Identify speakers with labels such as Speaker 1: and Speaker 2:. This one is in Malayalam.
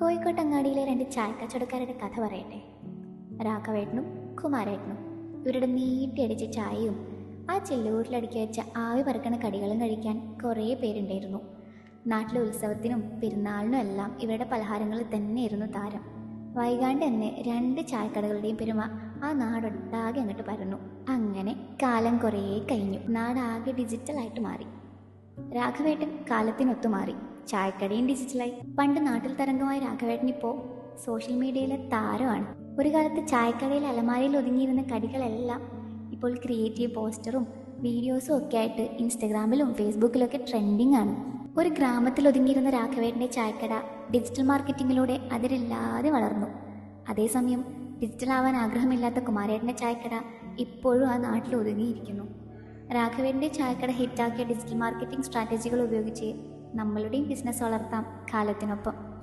Speaker 1: കോഴിക്കോട്ടങ്ങാടിയിലെ രണ്ട് ചായക്കച്ചവടക്കാരുടെ കഥ പറയട്ടെ. രാഘവേട്ടനും കുമാരേട്ടനും ഇവരുടെ നീട്ടിയടിച്ച ചായയും ആ ചില്ലൂരിലടുക്കി വെച്ച ആവി പറക്കണ കടികളും കഴിക്കാൻ കുറേ പേരുണ്ടായിരുന്നു. നാട്ടിലെ ഉത്സവത്തിനും പെരുന്നാളിനും എല്ലാം ഇവരുടെ പലഹാരങ്ങളിൽ തന്നെയായിരുന്നു താരം. വൈകാണ്ട് തന്നെ രണ്ട് ചായക്കടകളുടെയും പെരുമ ആ നാടൊട്ടാകെ അങ്ങോട്ട് പരന്നു. അങ്ങനെ കാലം കുറേ കഴിഞ്ഞു. നാടാകെ ഡിജിറ്റലായിട്ട് മാറി. രാഘവേട്ടൻ കാലത്തിനൊത്തു മാറി ചായക്കടയും ഡിജിറ്റലായി പണ്ട് നാട്ടിൽ തരംഗമായ രാഘവേട്ടൻ ഇപ്പോൾ സോഷ്യൽ മീഡിയയിലെ താരമാണ്. ഒരു കാലത്ത് ചായക്കടയിൽ അലമാരയിൽ ഒതുങ്ങിയിരുന്ന കടികളെല്ലാം ഇപ്പോൾ ക്രിയേറ്റീവ് പോസ്റ്ററും വീഡിയോസും ഒക്കെ ആയിട്ട് ഇൻസ്റ്റഗ്രാമിലും ഫേസ്ബുക്കിലൊക്കെ ട്രെൻഡിങ് ആണ്. ഒരു ഗ്രാമത്തിൽ ഒതുങ്ങിയിരുന്ന രാഘവേട്ടന്റെ ചായക്കട ഡിജിറ്റൽ മാർക്കറ്റിങ്ങിലൂടെ അതിരില്ലാതെ വളർന്നു. അതേസമയം ഡിജിറ്റൽ ആവാൻ ആഗ്രഹമില്ലാത്ത കുമാരേട്ടന്റെ ചായക്കട ഇപ്പോഴും ആ നാട്ടിൽ ഒതുങ്ങിയിരിക്കുന്നു. രാഘവേന്റെ ചായക്കട ഹിറ്റാക്കിയ ഡിജിറ്റൽ മാർക്കറ്റിംഗ് സ്ട്രാറ്റജികൾ ഉപയോഗിച്ച് നമ്മളുടെയും ബിസിനസ് വളർത്താം കാലത്തിനൊപ്പം.